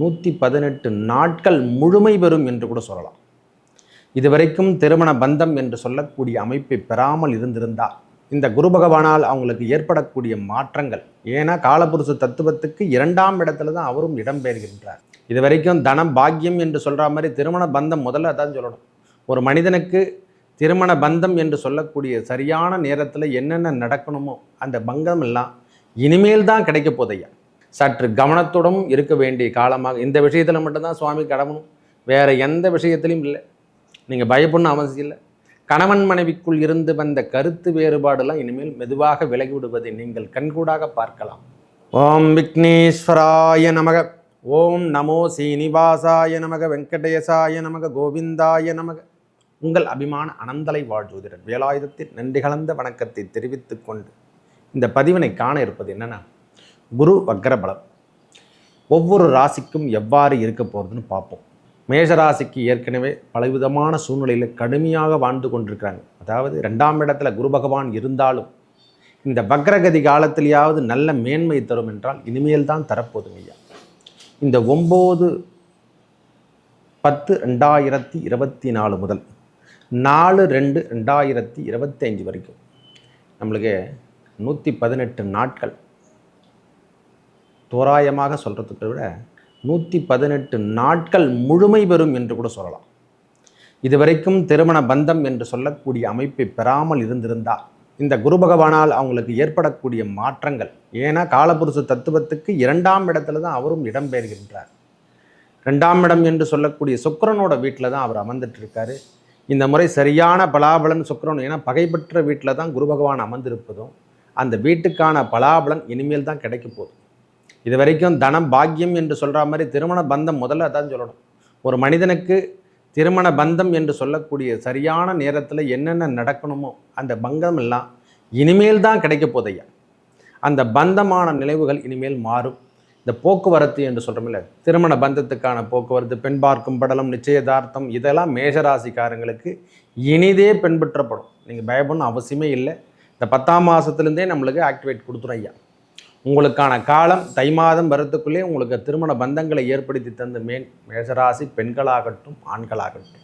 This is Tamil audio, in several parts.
நூற்றி பதினெட்டு நாட்கள் முழுமை பெறும் என்று கூட சொல்லலாம். இதுவரைக்கும் திருமண பந்தம் என்று சொல்லக்கூடிய அமைப்பை பெறாமல் இருந்திருந்தால் இந்த குரு பகவானால் அவங்களுக்கு ஏற்படக்கூடிய மாற்றங்கள் ஏன்னா காலபுருஷ தத்துவத்துக்கு இரண்டாம் இடத்துல தான் அவரும் இடம்பெறுகின்றார் இது வரைக்கும் தனம் பாக்கியம் என்று சொல்கிற மாதிரி திருமண பந்தம் முதல்ல அதான் சொல்லணும். ஒரு மனிதனுக்கு திருமண பந்தம் என்று சொல்லக்கூடிய சரியான நேரத்தில் என்னென்ன நடக்கணுமோ அந்த பங்கம் எல்லாம் இனிமேல் தான் கிடைக்க போதையா? சற்று கவனத்துடன் இருக்க வேண்டிய காலமாக இந்த விஷயத்தில் மட்டும்தான் சுவாமி கடவுளும் வேறு எந்த விஷயத்திலையும் இல்லை. நீங்கள் பயப்படணும் அவசியம் இல்லை. கணவன் மனைவிக்குள் இருந்து வந்த கருத்து வேறுபாடெல்லாம் இனிமேல் மெதுவாக விலகி விடுவதை நீங்கள் கண்கூடாக பார்க்கலாம். ஓம் விக்னேஸ்வராய நமக. ஓம் நமோ சீனிவாசாய நமக. வெங்கடேசாய நமக. கோவிந்தாய நமக. உங்கள் அபிமான அனந்தலை வாழ் வேலாயுதத்தில் நன்றி கலந்த வணக்கத்தை தெரிவித்துக்கொண்டு இந்த பதிவினை காண இருப்பது என்னென்னா குரு வக்ரபலம். ஒவ்வொரு ராசிக்கும் எவ்வாறு இருக்க போகிறதுன்னு பார்ப்போம். மேஷராசிக்கு ஏற்கனவே பலவிதமான சூழ்நிலையில் கடுமையாக வாழ்ந்து கொண்டிருக்கிறாங்க. அதாவது ரெண்டாம் இடத்துல குரு பகவான் இருந்தாலும் இந்த வக்ரகதி காலத்திலேயாவது நல்ல மேன்மை தரும் என்றால் இனிமேல் தான் தரப்போதும் ஐயா. இந்த ஒம்பது பத்து ரெண்டாயிரத்தி இருபத்தி நாலு முதல் நாலு ரெண்டு ரெண்டாயிரத்தி இருபத்தி அஞ்சு வரைக்கும் நம்மளுக்கு நூற்றி பதினெட்டு நாட்கள் தோராயமாக சொல்கிறதுக்கு விட நூற்றி பதினெட்டு நாட்கள் முழுமை பெறும் என்று கூட சொல்லலாம். இதுவரைக்கும் திருமண பந்தம் என்று சொல்லக்கூடிய அமைப்பை பெறாமல் இருந்திருந்தால் இந்த குரு பகவானால் அவங்களுக்கு ஏற்படக்கூடிய மாற்றங்கள் ஏன்னா காலபுருஷ தத்துவத்துக்கு இரண்டாம் இடத்துல தான் அவரும் இடம்பெறுகின்றார் ரெண்டாம் இடம் என்று சொல்லக்கூடிய சுக்கிரனோட வீட்டில் தான் அவர் அமர்ந்துட்டு இருக்காரு இந்த முறை சரியான பலாபலன் சுக்கரன் ஏன்னா பகைப்பற்ற வீட்டில் தான் குரு பகவான் அமர்ந்திருப்பதும் அந்த வீட்டுக்கான பலாபலன் இனிமேல் தான் கிடைக்க போதும். இது வரைக்கும் தனம் பாக்கியம் என்று சொல்கிற மாதிரி திருமண பந்தம் முதல்ல அதான் சொல்லணும். ஒரு மனிதனுக்கு திருமண பந்தம் என்று சொல்லக்கூடிய சரியான நேரத்தில் என்னென்ன நடக்கணுமோ அந்த பங்கம் எல்லாம் இனிமேல் தான் கிடைக்க போதையா அந்த பந்தமான நினைவுகள் இனிமேல் மாறும். இந்த போக்குவரத்து என்று சொல்கிறோமில்ல திருமண பந்தத்துக்கான போக்குவரத்து பெண் பார்க்கும் படலம் நிச்சயதார்த்தம் இதெல்லாம் மேஷராசிக்காரங்களுக்கு இனிதே பின்பற்றப்படும். நீங்கள் பயப்படணும் அவசியமே இல்லை. இந்த பத்தாம் மாதத்துலேருந்தே நம்மளுக்கு ஆக்டிவேட் கொடுத்துரும் ஐயா. உங்களுக்கான காலம் தை மாதம் வரத்துக்குள்ளே உங்களுக்கு திருமண பந்தங்களை ஏற்படுத்தி தந்த மேன் மேஷராசி பெண்களாகட்டும் ஆண்களாகட்டும்.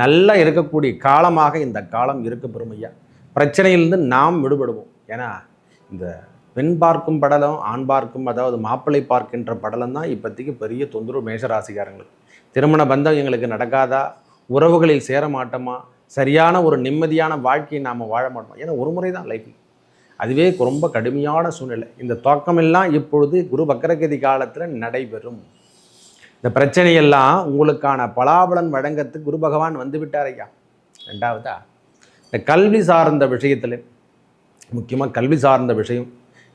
நல்லா இருக்கக்கூடிய காலமாக இந்த காலம் இருக்க பெருமையா. பிரச்சனையிலிருந்து நாம் விடுபடுவோம். ஏன்னா இந்த பெண் பார்க்கும் படலம் ஆண் பார்க்கும் அதாவது மாப்பிள்ளை பார்க்கின்ற படலம் தான் இப்போதைக்கு பெரிய தொந்தரவு மேஷராசிக்காரங்களுக்கு திருமண பந்தம் எங்களுக்கு நடக்காதா? உறவுகளில் சேர மாட்டோமா? சரியான ஒரு நிம்மதியான வாழ்க்கையை நாம் வாழ மாட்டோம்? ஏன்னா ஒரு முறை தான் லைஃப் அதுவே ரொம்ப கடுமையான சூழ்நிலை. இந்த துவக்கமெல்லாம் இப்பொழுது குரு வக்கரகதி காலத்தில் நடைபெறும். இந்த பிரச்சனையெல்லாம் உங்களுக்கான பலாபலன் வழங்கத்துக்கு குரு பகவான் வந்து விட்டார் ஐயா. ரெண்டாவதா இந்த கல்வி சார்ந்த விஷயத்தில் முக்கியமாக கல்வி சார்ந்த விஷயம்.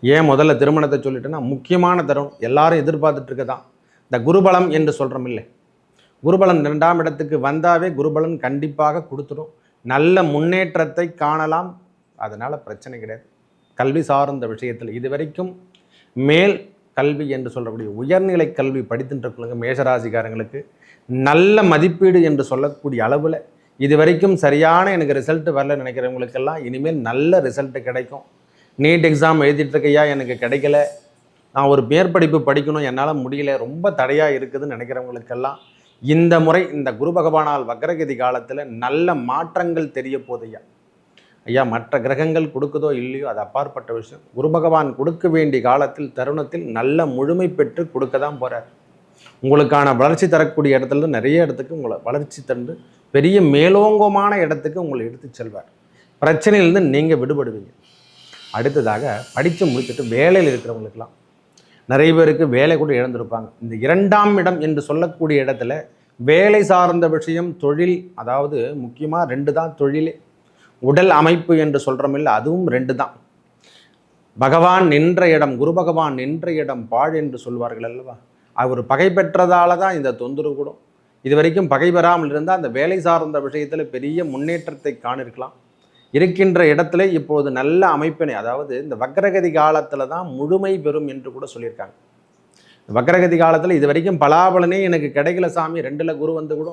ஏன் முதல்ல திருமணத்தை சொல்லிட்டேன்னா முக்கியமான தருணம். எல்லாரும் எதிர்பார்த்துட்டு இருக்க தான் இந்த குருபலம் என்று சொல்கிறோம் இல்லை குருபலம் ரெண்டாம் இடத்துக்கு வந்தாவே குருபலன் கண்டிப்பாக கொடுத்துடும். நல்ல முன்னேற்றத்தை காணலாம். அதனால் பிரச்சனை கிடையாது. கல்வி சார்ந்த விஷயத்தில் இதுவரைக்கும் மேல் கல்வி என்று சொல்லக்கூடிய உயர்நிலை கல்வி படித்துட்டு மேஷராசிக்காரங்களுக்கு நல்ல மதிப்பீடு என்று சொல்லக்கூடிய அளவில் இது வரைக்கும் சரியான எனக்கு ரிசல்ட் வரல நினைக்கிறவங்களுக்கெல்லாம் இனிமேல் நல்ல ரிசல்ட் கிடைக்கும். நீட் எக்ஸாம் எழுதிட்டுருக்கையா? எனக்கு கிடைக்கல. நான் ஒரு மேற்படிப்பு படிக்கணும். என்னால் முடியல. ரொம்ப தடையாக இருக்குதுன்னு நினைக்கிறவங்களுக்கெல்லாம் இந்த முறை இந்த குரு பகவானால் வக்ரகதி காலத்தில் நல்ல மாற்றங்கள் தெரிய போதையா ஐயா மற்ற கிரகங்கள் கொடுக்குதோ இல்லையோ அது அப்பாற்பட்ட விஷயம். குரு பகவான் கொடுக்க வேண்டிய காலத்தில் தருணத்தில் நல்ல முழுமை பெற்று கொடுக்க தான் போகிறார் உங்களுக்கான வளர்ச்சி தரக்கூடிய இடத்துல நிறைய இடத்துக்கு உங்களை வளர்ச்சி தந்து பெரிய மேலோங்கமான இடத்துக்கு உங்களை எடுத்து செல்வார். பிரச்சனையிலேருந்து நீங்கள் விடுபடுவீங்க. அடுத்ததாக படித்து முடிச்சுட்டு வேலையில் இருக்கிறவங்களுக்கெல்லாம் நிறைய பேருக்கு வேலை கூட இழந்திருப்பாங்க. இந்த இரண்டாம் இடம் என்று சொல்லக்கூடிய இடத்துல வேலை சார்ந்த விஷயம் தொழில் அதாவது முக்கியமாக ரெண்டு தான் தொழிலே. உடல் அமைப்பு என்று சொல்கிறோமில்ல அதுவும் ரெண்டு தான். பகவான் நின்ற இடம் குரு பகவான் நின்ற இடம் பாழ் என்று சொல்வார்கள் அல்லவா? அவர் பகை பெற்றதால தான் இந்த தொந்தரவு கூடும். இது வரைக்கும் பகை பெறாமல் இருந்தால் அந்த வேலை சார்ந்த விஷயத்தில் பெரிய முன்னேற்றத்தை காணிருக்கலாம். இருக்கின்ற இடத்துல இப்போது நல்ல அமைப்பினை அதாவது இந்த வக்ரகதி காலத்தில் தான் முழுமை பெறும் என்று கூட சொல்லியிருக்காங்க. வக்ரகதி காலத்தில் இது வரைக்கும் பலாபலனே எனக்கு கிடைக்கல சாமி ரெண்டில் குரு வந்து கூட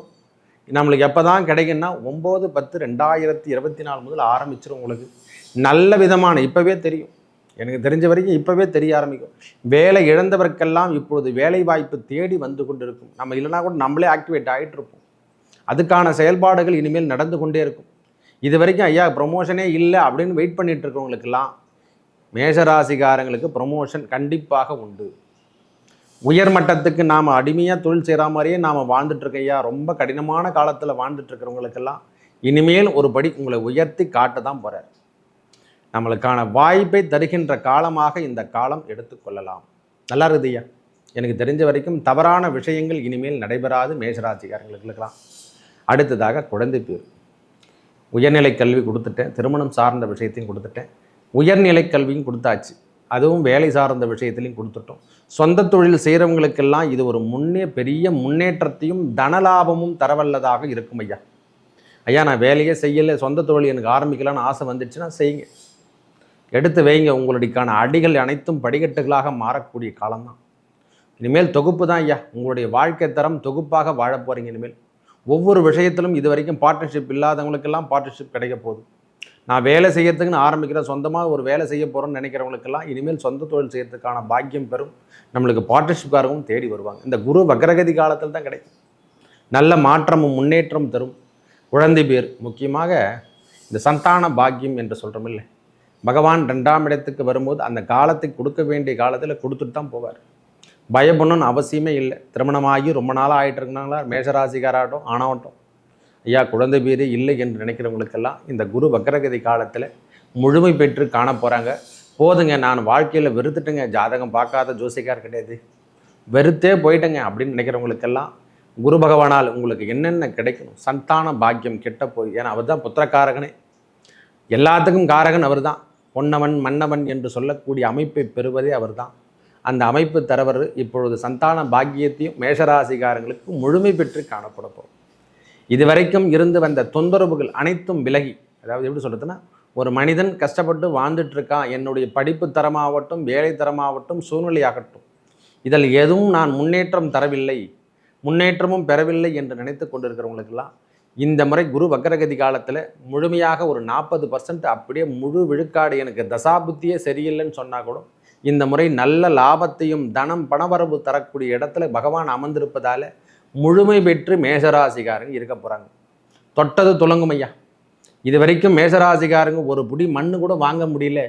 நம்மளுக்கு எப்போ தான் கிடைக்குன்னா ஒம்பது பத்து ரெண்டாயிரத்தி இருபத்தி நாலு முதல் ஆரம்பிச்சிடும் உங்களுக்கு. நல்ல விதமான இப்போவே தெரியும். எனக்கு தெரிஞ்ச வரைக்கும் இப்போவே தெரிய ஆரம்பிக்கும். வேலை இழந்தவர்க்கெல்லாம் இப்பொழுது வேலை வாய்ப்பு தேடி வந்து கொண்டிருக்கும். நம்ம இல்லைனா கூட நம்மளே ஆக்டிவேட் ஆகிட்டு இருப்போம் அதுக்கான செயல்பாடுகள் இனிமேல் நடந்து கொண்டே இருக்கும். இது வரைக்கும் ஐயா ப்ரொமோஷனே இல்லை அப்படின்னு வெயிட் பண்ணிட்டு இருக்கவங்களுக்கெல்லாம் மேஷராசிகாரங்களுக்கு ப்ரொமோஷன் கண்டிப்பாக உண்டு. உயர் மட்டத்துக்கு நாம் அடிமையாக தொழில் செய்கிற மாதிரியே நாம் வாழ்ந்துட்டுருக்கையா ஐயா ரொம்ப கடினமான காலத்தில் வாழ்ந்துட்டுருக்கிறவங்களுக்கெல்லாம் இனிமேல் ஒரு படி உங்களை உயர்த்தி காட்ட தான் போகிறார் நம்மளுக்கான வாய்ப்பை தருகின்ற காலமாக இந்த காலம் எடுத்துக்கொள்ளலாம் நல்லா இருக்குதுயா எனக்கு தெரிஞ்ச வரைக்கும் தவறான விஷயங்கள் இனிமேல் நடைபெறாது. மேஷராசிக்காரங்களுக்கெல்லாம் அடுத்ததாக குழந்தை பேர். உயர்நிலை கல்வி கொடுத்துட்டேன். திருமணம் சார்ந்த விஷயத்தையும் கொடுத்துட்டேன். உயர்நிலை கல்வியும் கொடுத்தாச்சு. அதுவும் வேலை சார்ந்த விஷயத்துலையும் கொடுத்துட்டோம். சொந்த தொழில் செய்கிறவங்களுக்கெல்லாம் இது ஒரு முன்னே பெரிய முன்னேற்றத்தையும் தனலாபமும் தரவல்லதாக இருக்கும் ஐயா. ஐயா நான் வேலையே செய்யலை சொந்த தொழில் எனக்கு ஆரம்பிக்கலாம்னு ஆசை வந்துடுச்சுன்னா செய்யுங்க. எடுத்து வைங்க உங்களுடையக்கான அடிகள் அனைத்தும் படிக்கட்டுகளாக மாறக்கூடிய காலம்தான். இனிமேல் தொகுப்பு தான் ஐயா. உங்களுடைய வாழ்க்கை தரம் தொகுப்பாக வாழப்போகிறீங்க இனிமேல். ஒவ்வொரு விஷயத்திலும் இது வரைக்கும் பார்ட்னர்ஷிப் இல்லாதவங்களுக்கெல்லாம் பார்ட்னர்ஷிப் கிடைக்க போகுது. நான் வேலை செய்யறதுக்குன்னு ஆரம்பிக்கிறேன். சொந்தமாக ஒரு வேலை செய்ய போகிறோம்னு நினைக்கிறவங்களுக்கெல்லாம் இனிமேல் சொந்த தொழில் செய்யறதுக்கான பாக்கியம் பெறும். நம்மளுக்கு பார்ட்னர்ஷிப்காரங்களும் தேடி வருவாங்க. இந்த குரு வக்ரகதி காலத்தில் தான் கிடைக்கும். நல்ல மாற்றமும் முன்னேற்றம் தரும். குழந்தை பேர் முக்கியமாக இந்த சந்தான பாக்கியம் என்று சொல்கிறோம் இல்லை பகவான் ரெண்டாம் இடத்துக்கு வரும்போது அந்த காலத்தை கொடுக்க வேண்டிய காலத்தில் கொடுத்துட்டு தான் போவார். பயப்படணும்னு அவசியமே இல்லை. திருமணமாகி ரொம்ப நாளாக ஆகிட்டு இருக்கனால மேஷராசிக்காராகட்டும் ஆனாகட்டும் ஐயா குழந்தை பேரே இல்லை என்று நினைக்கிறவங்களுக்கெல்லாம் இந்த குரு வக்கரகதி காலத்தில் முழுமை பெற்று காண போகிறாங்க போதுங்க நான் வாழ்க்கையில் வெறுத்துட்டேங்க. ஜாதகம் பார்க்காத ஜோசிக்கார் கிடையாது. வெறுத்தே போயிட்டேங்க அப்படின்னு நினைக்கிறவங்களுக்கெல்லாம் குரு பகவானால் உங்களுக்கு என்னென்ன கிடைக்கணும்? சந்தான பாக்கியம் கெட்ட போய் ஏன்னா அவர் தான் புத்திரக்காரகனே. எல்லாத்துக்கும் காரகன் அவர் தான் பொன்னவன் மன்னவன் என்று சொல்லக்கூடிய அமைப்பை பெறுவதே அவர் தான் அந்த அமைப்பு தரவர் இப்பொழுது சந்தான பாக்கியத்தையும் மேஷராசிகாரங்களுக்கு முழுமை பெற்று காணப்பட போகும் இதுவரைக்கும் இருந்து வந்த தொந்தரவுகள் அனைத்தும் விலகி அதாவது எப்படி சொல்கிறதுன்னா ஒரு மனிதன் கஷ்டப்பட்டு வாழ்ந்துட்டு இருக்கான் என்னுடைய படிப்பு தரமாகட்டும் வேலை தரமாகட்டும் சூழ்நிலையாகட்டும். இதில் எதுவும் நான் முன்னேற்றம் தரவில்லை முன்னேற்றமும் பெறவில்லை என்று நினைத்து கொண்டிருக்கிறவங்களுக்கெல்லாம் இந்த முறை குரு வக்கரகதி காலத்தில் முழுமையாக ஒரு நாற்பது பர்சன்ட் அப்படியே முழு விழுக்காடு எனக்கு தசாபுத்தியே சரியில்லைன்னு சொன்னால் கூட இந்த முறை நல்ல லாபத்தையும் தனம் பணவரவு தரக்கூடிய இடத்துல பகவான் அமர்ந்திருப்பதால் முழுமை பெற்று மேஷராசிக்காரங்க இருக்க போகிறாங்க தொட்டது துலங்கும் ஐயா. இது வரைக்கும் மேஷராசிக்காரங்க ஒரு புடி மண்ணு கூட வாங்க முடியல.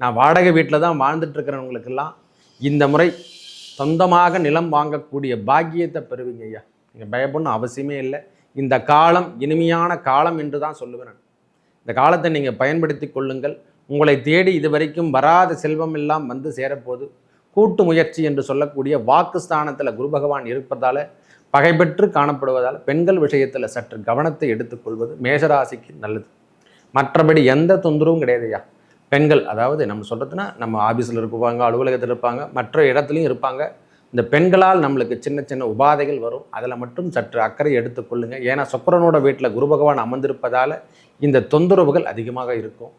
நான் வாடகை வீட்டில் தான் வாழ்ந்துட்டு இருக்கிறவங்களுக்கெல்லாம் இந்த முறை சொந்தமாக நிலம் வாங்கக்கூடிய பாக்கியத்தை பெறுவீங்க ஐயா. நீங்கள் பயப்படணும் அவசியமே இல்லை. இந்த காலம் இனிமையான காலம் என்று தான் சொல்லுவேன் நான். இந்த காலத்தை நீங்கள் பயன்படுத்தி கொள்ளுங்கள். உங்களை தேடி இதுவரைக்கும் வராத செல்வம் எல்லாம் வந்து சேரப்போது கூட்டு முயற்சி என்று சொல்லக்கூடிய வாக்குஸ்தானத்தில் குரு பகவான் இருப்பதால் பகைபெற்று காணப்படுவதால் பெண்கள் விஷயத்தில் சற்று கவனத்தை எடுத்துக்கொள்வது மேஷராசிக்கு நல்லது. மற்றபடி எந்த தொந்தரவும் கிடையாதுயா பெண்கள் அதாவது நம்ம சொல்கிறதுனா நம்ம ஆஃபீஸில் இருப்பாங்க அலுவலகத்தில் இருப்பாங்க மற்ற இடத்துலையும் இருப்பாங்க. இந்த பெண்களால் நம்மளுக்கு சின்ன சின்ன உபாதைகள் வரும். அதில் மட்டும் சற்று அக்கறை எடுத்துக்கொள்ளுங்கள் ஏன்னா சுக்கரனோட வீட்டில் குரு பகவான் அமர்ந்திருப்பதால் இந்த தொந்தரவுகள் அதிகமாக இருக்கும்.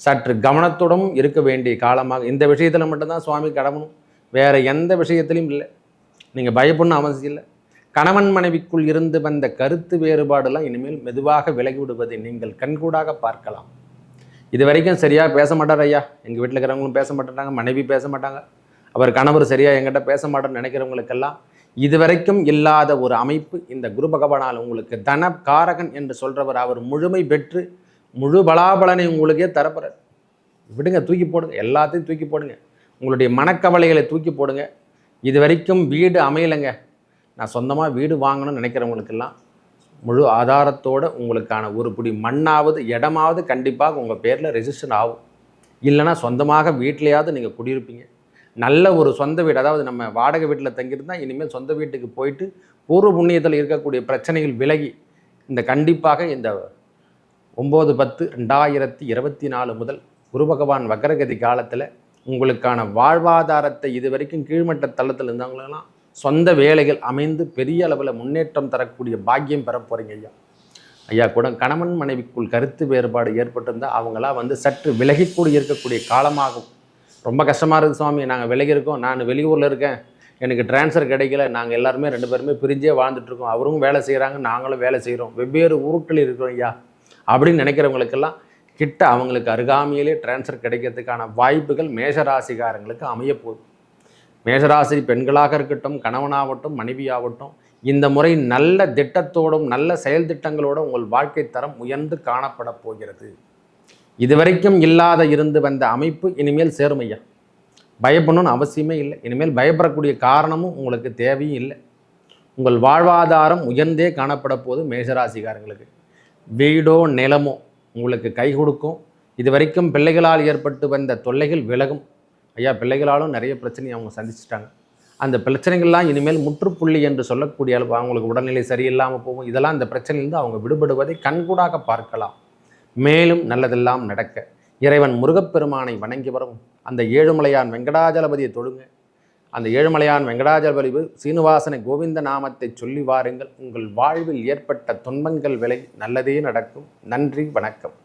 சற்று கவனத்துடன் இருக்க வேண்டிய காலமாக இந்த விஷயத்தில் மட்டும்தான் சுவாமி கடமணும் வேறு எந்த விஷயத்துலையும் இல்லை. நீங்கள் பயப்படணும் அவசியம் இல்லை. கணவன் மனைவிக்குள் இருந்து வந்த கருத்து வேறுபாடெல்லாம் இனிமேல் மெதுவாக விலகி விடுவதை நீங்கள் கண்கூடாக பார்க்கலாம். இது வரைக்கும் சரியாக பேச மாட்டார் ஐயா. எங்கள் வீட்டில் இருக்கிறவங்களும் பேச மாட்டேறாங்க மனைவி பேச மாட்டாங்க. அவர் கணவர் சரியாக எங்கிட்ட பேச மாட்டேன்னு நினைக்கிறவங்களுக்கெல்லாம் இதுவரைக்கும் இல்லாத ஒரு அமைப்பு இந்த குரு பகவானால் உங்களுக்கு தன காரகன் என்று சொல்கிறவர் அவர் முழுமை பெற்று முழு பலாபலனை உங்களுக்கே தரப்படுறார் விடுங்க தூக்கி போடுங்க எல்லாத்தையும் தூக்கி போடுங்க. உங்களுடைய மனக்கவலைகளை தூக்கி போடுங்க. இது வரைக்கும் வீடு அமையலைங்க. நான் சொந்தமாக வீடு வாங்கணும்னு நினைக்கிறவங்களுக்கெல்லாம் முழு ஆதாரத்தோடு உங்களுக்கான ஒரு பிடி மண்ணாவது இடமாவது கண்டிப்பாக உங்கள் பேரில் ரெஜிஸ்டர் ஆகும். இல்லைனா சொந்தமாக வீட்லேயாவது நீங்கள் குடியிருப்பீங்க. நல்ல ஒரு சொந்த வீடு அதாவது நம்ம வாடகை வீட்டில் தங்கியிருந்தால் இனிமேல் சொந்த வீட்டுக்கு போயிட்டு பூர்வ புண்ணியத்தில் இருக்கக்கூடிய பிரச்சனைகள் விலகி இந்த கண்டிப்பாக இந்த ஒம்பது பத்து ரெண்டாயிரத்தி இருபத்தி நாலு முதல் குரு பகவான் வக்கரகதி காலத்தில் உங்களுக்கான வாழ்வாதாரத்தை இது வரைக்கும் கீழ்மட்ட தளத்தில் இருந்தவங்களெல்லாம் சொந்த வேலைகள் அமைந்து பெரிய அளவில் முன்னேற்றம் தரக்கூடிய பாக்கியம் பெற போகிறீங்க ஐயா. ஐயா கூட கணவன் மனைவிக்குள் கருத்து வேறுபாடு ஏற்பட்டிருந்தால் அவங்களாம் வந்து சற்று விலகிக்கூடி இருக்கக்கூடிய காலமாகும். ரொம்ப கஷ்டமாக இருக்குது சுவாமி. நாங்கள் விலகி இருக்கோம். நான் வெளியூரில் இருக்கேன். எனக்கு ட்ரான்ஸ்ஃபர் கிடைக்கல. நாங்கள் எல்லாருமே ரெண்டு பேருமே பிரிஞ்சே வாழ்ந்துட்டுருக்கோம் அவரும் வேலை செய்கிறாங்க நாங்களும் வேலை செய்கிறோம் வெவ்வேறு ஊருக்கள் இருக்கிறோம் ஐயா. அப்படின்னு நினைக்கிறவங்களுக்கெல்லாம் கிட்ட அவங்களுக்கு அருகாமையிலே டிரான்ஸ்ஃபர் கிடைக்கிறதுக்கான வாய்ப்புகள் மேஷராசிகாரங்களுக்கு அமையப்போகுது மேஷராசி பெண்களாக இருக்கட்டும் கணவனாகட்டும் மனைவியாகட்டும் இந்த முறை நல்ல திட்டத்தோடும் நல்ல செயல் திட்டங்களோடும் உங்கள் வாழ்க்கை தரம் உயர்ந்து காணப்பட போகிறது. இதுவரைக்கும் இல்லாத இருந்து வந்த அமைப்பு இனிமேல் சேருமையா? பயப்படணும்னு அவசியமே இல்லை. இனிமேல் பயப்படக்கூடிய காரணமும் உங்களுக்கு தேவையும் இல்லை. உங்கள் வாழ்வாதாரம் உயர்ந்தே காணப்பட போது மேஷராசிக்காரங்களுக்கு வீடோ நிலமோ உங்களுக்கு கை கொடுக்கும். இது வரைக்கும் பிள்ளைகளால் ஏற்பட்டு வந்த தொல்லைகள் விலகும். ஐயா பிள்ளைகளாலும் நிறைய பிரச்சனையை அவங்க சந்திச்சிட்டாங்க. அந்த பிரச்சனைகள்லாம் இனிமேல் முற்றுப்புள்ளி என்று சொல்லக்கூடிய அளவு அவங்களுக்கு உடல்நிலை சரியில்லாமல் போகும். இதெல்லாம் இந்த பிரச்சனையிலிருந்து அவங்க விடுபடுவதை கண்கூடாக பார்க்கலாம். மேலும் நல்லதெல்லாம் நடக்க. இறைவன் முருகப்பெருமானை வணங்கி வரவும். அந்த ஏழுமலையான் வெங்கடாஜலபதியை தொழுங்க. அந்த ஏழுமலையான் வெங்கடாஜலபதி சீனிவாசனை கோவிந்த நாமத்தை சொல்லி வாருங்கள். உங்கள் வாழ்வில் ஏற்பட்ட துன்பங்கள் விலை நல்லதே நடக்கும். நன்றி வணக்கம்.